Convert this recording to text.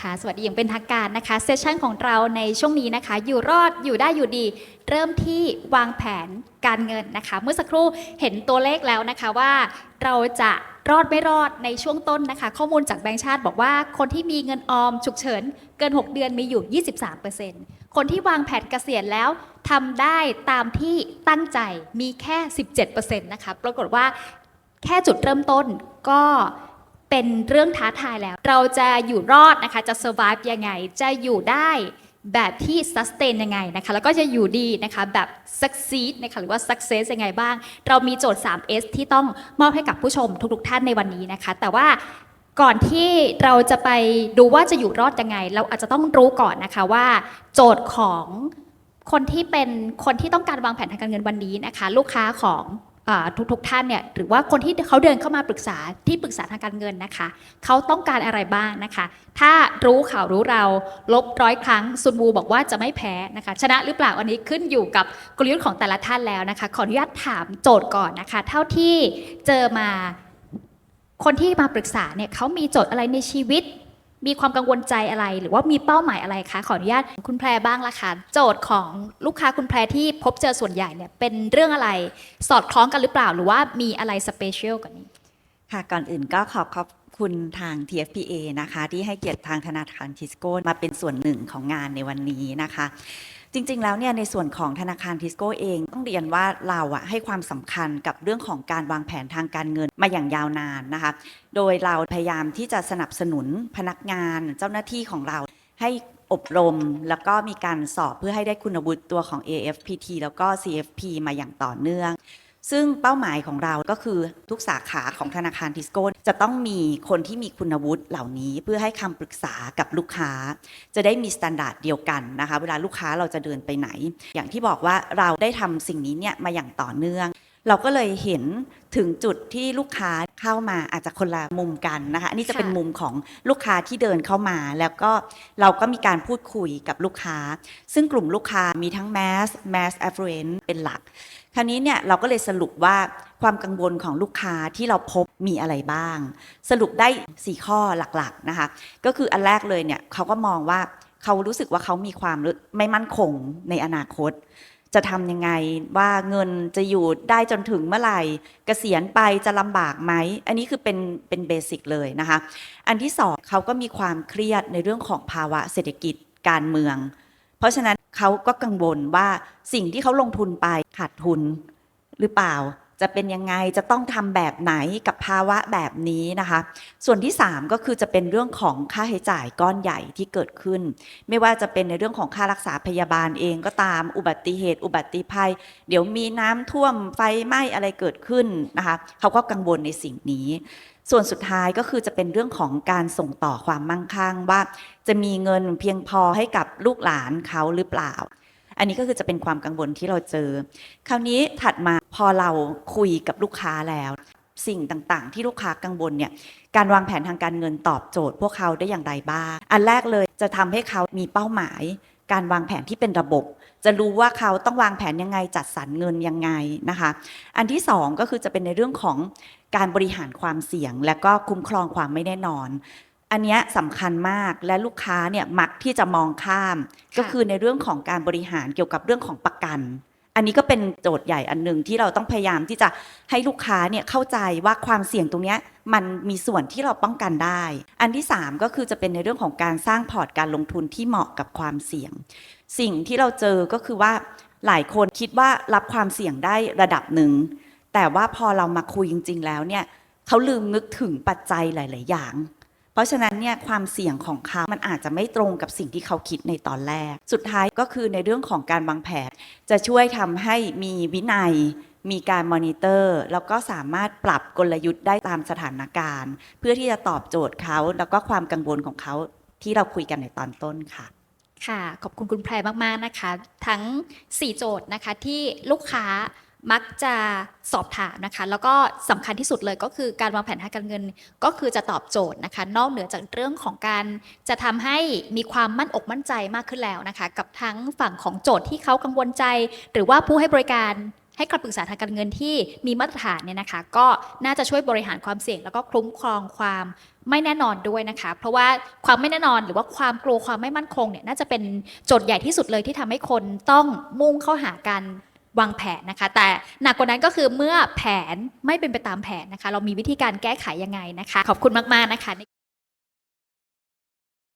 นะคะ สวัสดีอย่างเป็นทางการนะคะเซสชันของเราในช่วงนี้นะคะ อยู่รอดอยู่ได้อยู่ดี เริ่มที่วางแผนการเงินนะคะ เมื่อสักครู่เห็นตัวเลขแล้วนะคะว่าเราจะรอดไม่รอดในช่วงต้นนะคะ ข้อมูลจากแบงก์ชาติบอกว่าคนที่มีเงินออมฉุกเฉินเกิน 6 เดือนมีอยู่ 23%คนที่วางแผนเกษียณแล้วทำได้ตามที่ตั้งใจมีแค่ 17%นะคะปรากฏว่าแค่จุดเริ่มต้นก็ เป็นเรื่องท้าทายแล้ว เราจะอยู่รอดนะคะ จะ survive ยังไง จะอยู่ได้แบบที่ sustain ยังไงนะคะ แล้วก็จะอยู่ดีนะคะแบบ succeed นะคะหรือว่า success ยังไงบ้าง เรามีโจทย์ 3S ที่ต้องมอบให้กับผู้ชมทุกๆท่านในวันนี้นะคะ แต่ว่าก่อนที่เราจะไปดูว่าจะอยู่รอดยังไง เราอาจจะต้องรู้ก่อนนะคะว่า โจทย์ของคนที่เป็นคนที่ต้องการวางแผนทางการเงินวันนี้นะคะ ลูกค้าของ ทุกๆท่านเนี่ยหรือว่าคนที่เขาเดินเข้ามาปรึกษาที่ปรึกษาทางการเงินนะคะเขาต้องการอะไรบ้างนะคะ ถ้ารู้ข่าวรู้เราลบร้อยครั้งซุนวูบอกว่าจะไม่แพ้นะคะชนะหรือเปล่าอันนี้ขึ้นอยู่กับกลยุทธ์ของแต่ละท่านแล้วนะคะ ขออนุญาตถามโจทย์ก่อนนะคะ เท่าที่เจอมาคนที่มาปรึกษาเนี่ยเขามีโจทย์อะไรในชีวิต มีความกังวลใจอะไร หรือว่ามีเป้าหมายอะไรคะ ขออนุญาตคุณแพรบ้างละคะโจทย์ของลูกค้าคุณแพรที่พบเจอส่วนใหญ่เนี่ยเป็นเรื่องอะไรสอดคล้องกันหรือเปล่า หรือว่ามีอะไรสเปเชียลกว่านี้ ค่ะก่อนอื่นก็ขอขอบคุณทาง TFPA นะคะ ที่ให้เกียรติทางธนาคารทิสโก้มาเป็นส่วนหนึ่งของงานในวันนี้นะคะ จริง ๆ แล้วเนี่ยในส่วนของธนาคารทิสโก้เอง ต้องเรียนว่าเราอะให้ความสำคัญกับเรื่องของการวางแผนทางการเงินมาอย่างยาวนานนะคะโดยเราพยายามที่จะสนับสนุนพนักงานเจ้าหน้าที่ของเราให้อบรมแล้วก็มีการสอบเพื่อให้ได้คุณวุฒิตัวของ AFPT แล้วก็ CFP มาอย่างต่อเนื่อง ซึ่งเป้าหมายของเราก็คือทุกสาขาของธนาคารทิสโก้จะต้องมีคนที่มีคุณวุฒิเหล่านี้ เพื่อให้คำปรึกษากับลูกค้า จะได้มีมาตรฐานเดียวกันนะคะ เวลาลูกค้าเราจะเดินไปไหน อย่างที่บอกว่าเราได้ทำสิ่งนี้เนี่ยมาอย่างต่อเนื่อง เราก็เลยเห็นถึงจุดที่ลูกค้า เข้ามาอาจจะคนละมุมกันนะคะอันนี้จะเป็นค่ะมุมของลูกค้าที่เดินเข้ามา แล้วก็เราก็มีการพูดคุยกับลูกค้า ซึ่งกลุ่มลูกค้ามีทั้ง mass mass affluent เป็นหลัก คราวนี้เนี่ยเราก็เลยสรุปว่าความกังวลของลูกค้าที่เราพบมีอะไรบ้าง สรุปได้ 4 ข้อหลักๆนะคะ ก็คืออันแรกเลยเนี่ยเขาก็มองว่าเขารู้สึกว่าเขามีความไม่มั่นคงในอนาคต จะทำยังไงว่าเงินจะอยู่ได้จนถึงเมื่อไหร่กเกษียณไปจะลำบากไหม อันนี้คือเป็นเป็นเบสิกเลยนะคะ อันที่สองเขาก็มีความเครียดในเรื่องของภาวะเศรษฐกิจการเมือง เพราะฉะนั้นเขาก็กังวลว่าสิ่งที่เขาลงทุนไปขาดทุนหรือเปล่า จะเป็นยังไงจะต้องทำแบบไหนกับภาวะแบบนี้นะคะ ส่วนที่ 3 ก็คือจะเป็นเรื่องของค่าใช้จ่ายก้อนใหญ่ที่เกิดขึ้น ไม่ว่าจะเป็นในเรื่องของค่ารักษาพยาบาลเองก็ตามอุบัติเหตุ อุบัติภัย เดี๋ยวมีน้ำท่วมไฟไหม้อะไรเกิดขึ้นนะคะเขาก็กังวลในสิ่งนี้ส่วนสุดท้ายก็คือจะเป็นเรื่องของการส่งต่อความมั่งคั่งว่า จะมีเงินเพียงพอให้กับลูกหลานเขาหรือเปล่า อันนี้ก็คือจะเป็นความกังวลที่เราเจอ คราวนี้ถัดมาพอเราคุยกับลูกค้าแล้ว สิ่งต่างๆ ที่ลูกค้ากังวลเนี่ยการวางแผนทางการเงินตอบโจทย์ พวกเขาได้อย่างไรบ้าง อันแรกเลยจะทำให้เขามีเป้าหมาย การวางแผนที่เป็นระบบ จะรู้ว่าเขาต้องวางแผนยังไงจัดสรรเงินยังไงนะคะ อันที่สองก็คือจะเป็นในเรื่องของการบริหารความเสี่ยง และก็คุ้มครองความไม่แน่นอนอันนี้สำคัญมากและลูกค้าเนี่ยมักที่จะมองข้าม ก็คือในเรื่องของการบริหารเกี่ยวกับเรื่องของประกัน อันนี้ก็เป็นโจทย์ใหญ่อันหนึ่งที่เราต้องพยายามที่จะให้ลูกค้าเนี่ยเข้าใจว่าความเสี่ยงตรงนี้มันมีส่วนที่เราป้องกันได้ อันที่ 3 ก็คือจะเป็นในเรื่องของการสร้างพอร์ตการลงทุนที่เหมาะกับความเสี่ยง สิ่งที่เราเจอก็คือว่าหลายคนคิดว่ารับความเสี่ยงได้ระดับหนึ่งแต่ว่าพอเรามาคุยจริง ๆ แล้วเนี่ยเขาลืมนึกถึงปัจจัยหลาย ๆ อย่าง ราะฉะนั้นเนี่ยความเสี่ยงของเขา มันอาจจะไม่ตรงกับสิ่งที่เขาคิดในตอนแรก สุดท้ายก็คือในเรื่องของการวางแผน จะช่วยทำให้มีวินัย มีการมอนิเตอร์ แล้วก็สามารถปรับกลยุทธ์ได้ตามสถานการณ์ เพื่อที่จะตอบโจทย์เขาแล้วก็ความกังวลของเขาที่เราคุยกันในตอนต้นค่ะค่ะ ขอบคุณคุณแพรมาก ๆ นะคะ ทั้ง 4 โจทย์นะคะที่ลูกค้า มักจะสอบถามนะคะ แล้วก็สำคัญที่สุดเลยก็คือการวางแผนทางการเงินก็คือจะตอบโจทย์นะคะ นอกเหนือจากเรื่องของการจะทำให้มีความมั่นอกมั่นใจมากขึ้นแล้วนะคะ กับทั้งฝั่งของโจทย์ที่เขากังวลใจ หรือว่าผู้ให้บริการให้คำปรึกษาทางการเงินที่มีมาตรฐานเนี่ยนะคะ ก็น่าจะช่วยบริหารความเสี่ยง แล้วก็คลุ้มครองความไม่แน่นอนด้วยนะคะ เพราะว่าความไม่แน่นอนหรือว่าความกลัวความไม่มั่นคงเนี่ยน่าจะเป็นโจทย์ใหญ่ที่สุดเลยที่ทำให้คนต้องมุ่งเข้าหากัน วางแผนนะคะ แต่หนักกว่านั้นก็คือเมื่อแผนไม่เป็นไปตามแผนนะคะ เรามีวิธีการแก้ไขยังไงนะคะ ขอบคุณมาก ๆ นะคะ